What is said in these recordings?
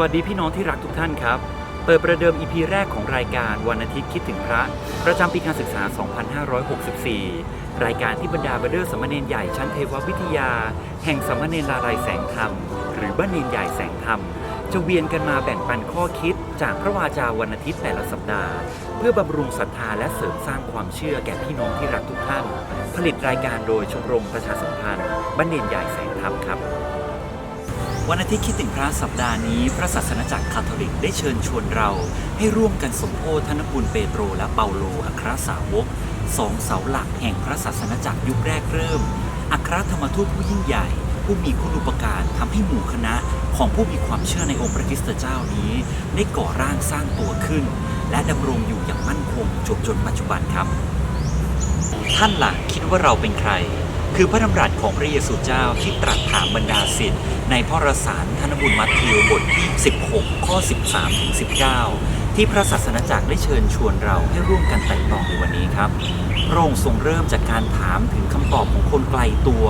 วัสดีพี่น้องที่รักทุกท่านครับ เปิดประเดิม EP แรกของรายการวันอาทิตย์คิดถึงพระ ประจำปีการศึกษา 2564 รายการที่บรรดาบดเดอร์สามเณรใหญ่ชั้นเทววิทยา แห่งสามเณรลาลัยแสงธรรม หรือบ้านเนนใหญ่แสงธรรม จะเวียนกันมาแบ่งปันข้อคิด จากพระวาจาวันอาทิตย์แต่ละสัปดาห์ เพื่อบำรุงศรัทธาและเสริมสร้างความเชื่อแก่พี่น้องที่รักทุกท่าน ผลิตรายการโดยชมรมประชาสัมพันธ์บ้านเนนใหญ่แสงธรรมครับ วันอาทิตย์คิดถึงพระสัปดาห์นี้ พระศาสนาจักรคาทอลิกได้เชิญชวนเรา ให้ร่วมกันสมโภชธนบุญเปโตรและเปาโลอัครสาวกสองเสาหลักแห่งพระศาสนาจักรยุคแรกเริ่ม อัครธรรมทูตผู้ยิ่งใหญ่ ผู้มีคุณอุปการทำให้หมู่คณะของผู้มีความเชื่อในองค์พระคริสตเจ้านี้ ได้ก่อร่างสร้างตัวขึ้น และดำรงอยู่อย่างมั่นคงจนจนปัจจุบันครับ ท่านล่ะคิดว่าเราเป็นใคร คือพระดำรัสของพระเยซูเจ้าที่ตรัสถามบรรดาศิษย์ในพระรสารธนบุญมัทธิวบทที่ 16 ข้อ 13 ถึง 19 ที่พระศาสนาจักรได้เชิญชวนเราให้ร่วมกันไต่ตองในวันนี้ครับพระองค์ทรงเริ่มจากการถามถึงคำตอบของคนไกลตัว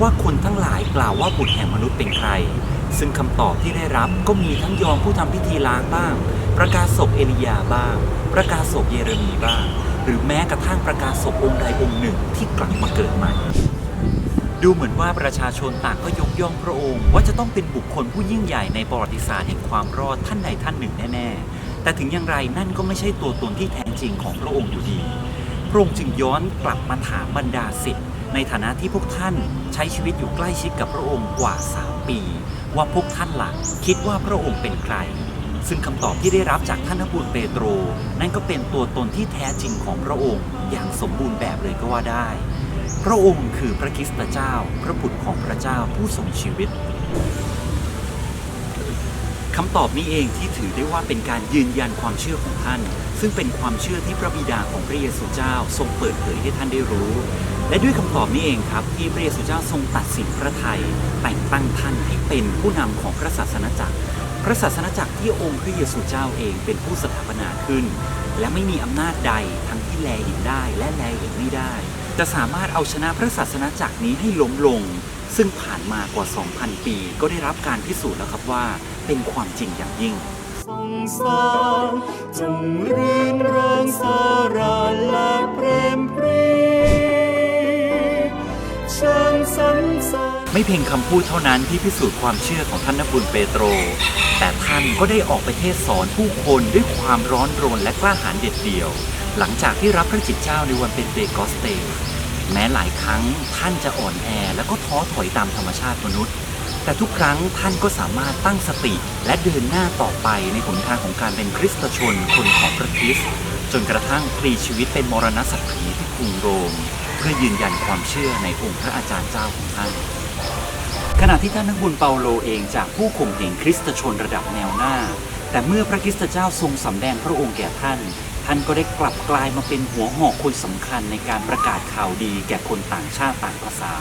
ว่าคนทั้งหลายกล่าวว่าบุตรแห่งมนุษย์เป็นใคร ซึ่งคำตอบที่ได้รับก็มีทั้งยอมผู้ทำพิธีล้างบ้าง ประกาศศพเอลียาบ้าง ประกาศศพเยเรมีบ้าง หรือแม้กระทั่งประกาศศพองค์ใดองค์หนึ่งที่กลับมาเกิดใหม่ ดูเหมือนว่าประชาชนต่างก็ยกย่องพระองค์ ว่าจะต้องเป็นบุคคลผู้ยิ่งใหญ่ในประวัติศาสตร์แห่งความรอดท่านใดท่านหนึ่งแน่ๆ แต่ถึงอย่างไรนั่นก็ไม่ใช่ตัวตนที่แท้จริงของพระองค์อยู่ดี พระองค์จึงย้อนกลับมาถามบรรดาศิษย์ในฐานะที่พวกท่านใช้ชีวิตอยู่ใกล้ชิดกับพระองค์กว่า 3 ปี ว่าพวกท่านหลักคิดว่าพระองค์เป็นใคร ซึ่งคำตอบที่ได้รับจากท่านนบุญเปโตร นั่นก็เป็นตัวตนที่แท้จริงของพระองค์ อย่างสมบูรณ์แบบเลยก็ว่าได้ พระองค์คือพระคริสตเจ้า พระบุตรของพระเจ้าผู้ทรงชีวิตคำตอบนี้เองที่ถือได้ว่าเป็นการยืนยันความเชื่อของท่าน ซึ่งเป็นความเชื่อที่พระบิดาของพระเยซูเจ้าทรงเปิดเผยให้ท่านได้รู้ และด้วยคำตอบนี้เองครับ ที่พระเยซูเจ้าทรงตัดสินพระทัยแต่งตั้งท่านให้เป็นผู้นำของพระศาสนาจักร พระศาสนาจักรที่องค์พระเยซูเจ้าเองเป็นผู้สถาปนาขึ้น และไม่มีอำนาจใดทั้งที่แลเห็นได้และแลเห็นไม่ได้ จะสามารถเอาชนะพระศาสนาจักรนี้ให้ล้มลง ซึ่งผ่านมากว่า 2,000 ปี ก็ได้รับการพิสูจน์แล้วครับว่าเป็นความจริงอย่างยิ่งทรงสร้างจงรื่นเริงสาราและเปรมปรีเชิญสรรเสริญ ไม่เพียงคำพูดเท่านั้นที่พิสูจน์ความเชื่อของท่านนบุญเปโตร แต่ท่านก็ได้ออกไปเทศสอนผู้คนด้วยความร้อนรนและกล้าหาญเด็ดเดี่ยว หลังจากที่รับพระจิตเจ้าในวันเป็นเตโกสเต แม้หลายครั้งท่านจะอ่อนแอและก็ท้อถอยตามธรรมชาติมนุษย์ แต่ทุกครั้งท่านก็สามารถตั้งสติและเดินหน้าต่อไปในหนทางของการเป็นคริสตชนคนของพระคริสต์จนกระทั่งพลีชีวิตเป็นมรณะสักขีที่กรุงโรม เพื่อยืนยันความเชื่อในองค์พระอาจารย์เจ้าของท่านขณะที่ท่านนักบุญเปาโลเองจากผู้ข่มเหงคริสตชนระดับแนวหน้า แต่เมื่อพระคริสตเจ้าทรงสำแดงพระองค์แก่ท่าน ท่านก็ได้กลับกลายมาเป็นหัวหอกคนสำคัญในการประกาศข่าวดีแก่คนต่างชาติต่างภาษา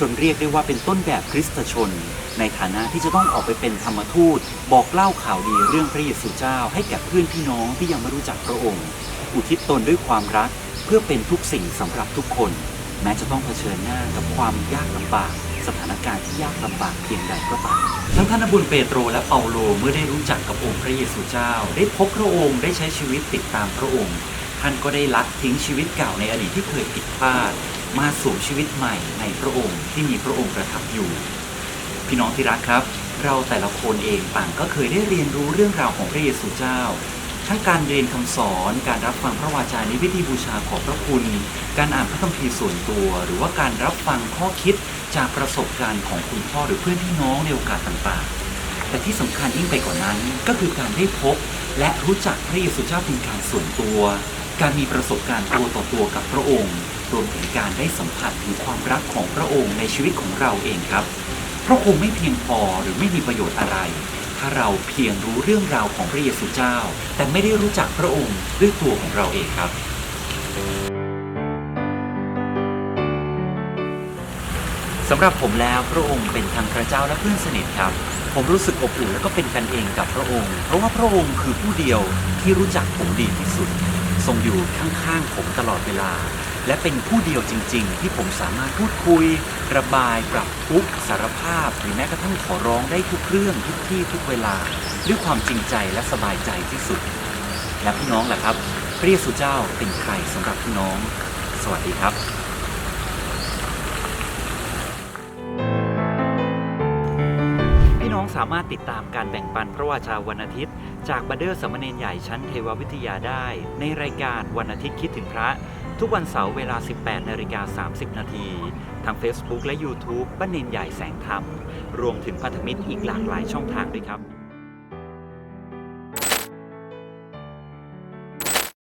จนเรียกได้ว่าเป็นต้นแบบคริสตชน ในฐานะที่จะต้องออกไปเป็นธรรมทูต บอกเล่าข่าวดีเรื่องพระเยซูเจ้า ให้แก่เพื่อนพี่น้องที่ยังไม่รู้จักพระองค์ อุทิศตนด้วยความรักเพื่อเป็นทุกสิ่งสำหรับทุกคน แม้จะต้องเผชิญหน้ากับความยากลำบาก สถานการณ์ที่ยากลำบากเพียงใดก็ตามทั้งท่านบุญเปโตรและเปาโลเมื่อได้รู้จักกับองค์พระเยซูเจ้า ได้พบพระองค์ได้ใช้ชีวิตติดตามพระองค์ ท่านก็ได้ละทิ้งชีวิตเก่าในอดีตที่เคยผิดพลาด มาสวมชีวิตใหม่ในพระองค์ที่มีพระองค์ประทับอยู่ พี่น้องที่รักครับ เราแต่ละคนเองต่างก็เคยได้เรียนรู้เรื่องราวของพระเยซูเจ้าทั้งการเรียนคำสอนการรับฟังพระวาจาในพิธีบูชาขอบพระคุณ การอ่านพระคัมภีร์ส่วนตัว หรือว่าการรับฟังข้อคิด จากประสบการณ์ของคุณพ่อหรือเพื่อนพี่น้องในโอกาสต่างๆ แต่ที่สำคัญยิ่งไปกว่านั้นก็คือการได้พบ และรู้จักพระเยซูเจ้าเป็นการส่วนตัว การมีประสบการณ์ตัวต่อตัวกับพระองค์ รวมถึงการได้สัมผัสถึงความรักของพระองค์ในชีวิตของเราเองครับ เพราะคงไม่เพียงพอหรือไม่มีประโยชน์อะไร ถ้าเราเพียงรู้เรื่องราวของพระเยซูเจ้า แต่ไม่ได้รู้จักพระองค์ด้วยตัวของเราเองครับ สำหรับผมแล้วพระองค์เป็นทั้งพระเจ้าและเพื่อนสนิทครับ ผมรู้สึกอบอุ่นและก็เป็นกันเองกับพระองค์ เพราะว่าพระองค์คือผู้เดียวที่รู้จักผมดีที่สุด ทรงอยู่ข้างๆผมตลอดเวลา และเป็นผู้เดียวจริง ๆ ที่ผมสามารถพูดคุย ระบายปรับทุกข์สารภาพ หรือแม้กระทั่งขอร้องได้ทุกเรื่องทุกที่ทุกเวลา ด้วยความจริงใจและสบายใจที่สุด และพี่น้องล่ะครับ พระเยซูเจ้าเป็นใครสำหรับพี่น้อง สวัสดีครับ องสามารถติดตามการแบ่งปันพระวาจาวันอาทิตย์ จากบัเดอร์สมเณรใหญ่ชั้นเทววิทยาได้ ในรายการวันอาทิตย์คิดถึงพระ ทุกวันเสาร์เวลา 18นาฬิกา30 นาทีทาง Facebook และ YouTube บ้านเนนใหญ่แสงธรรม รวมถึงพันธมิตรอีกหลากหลายช่องทางด้วยครับ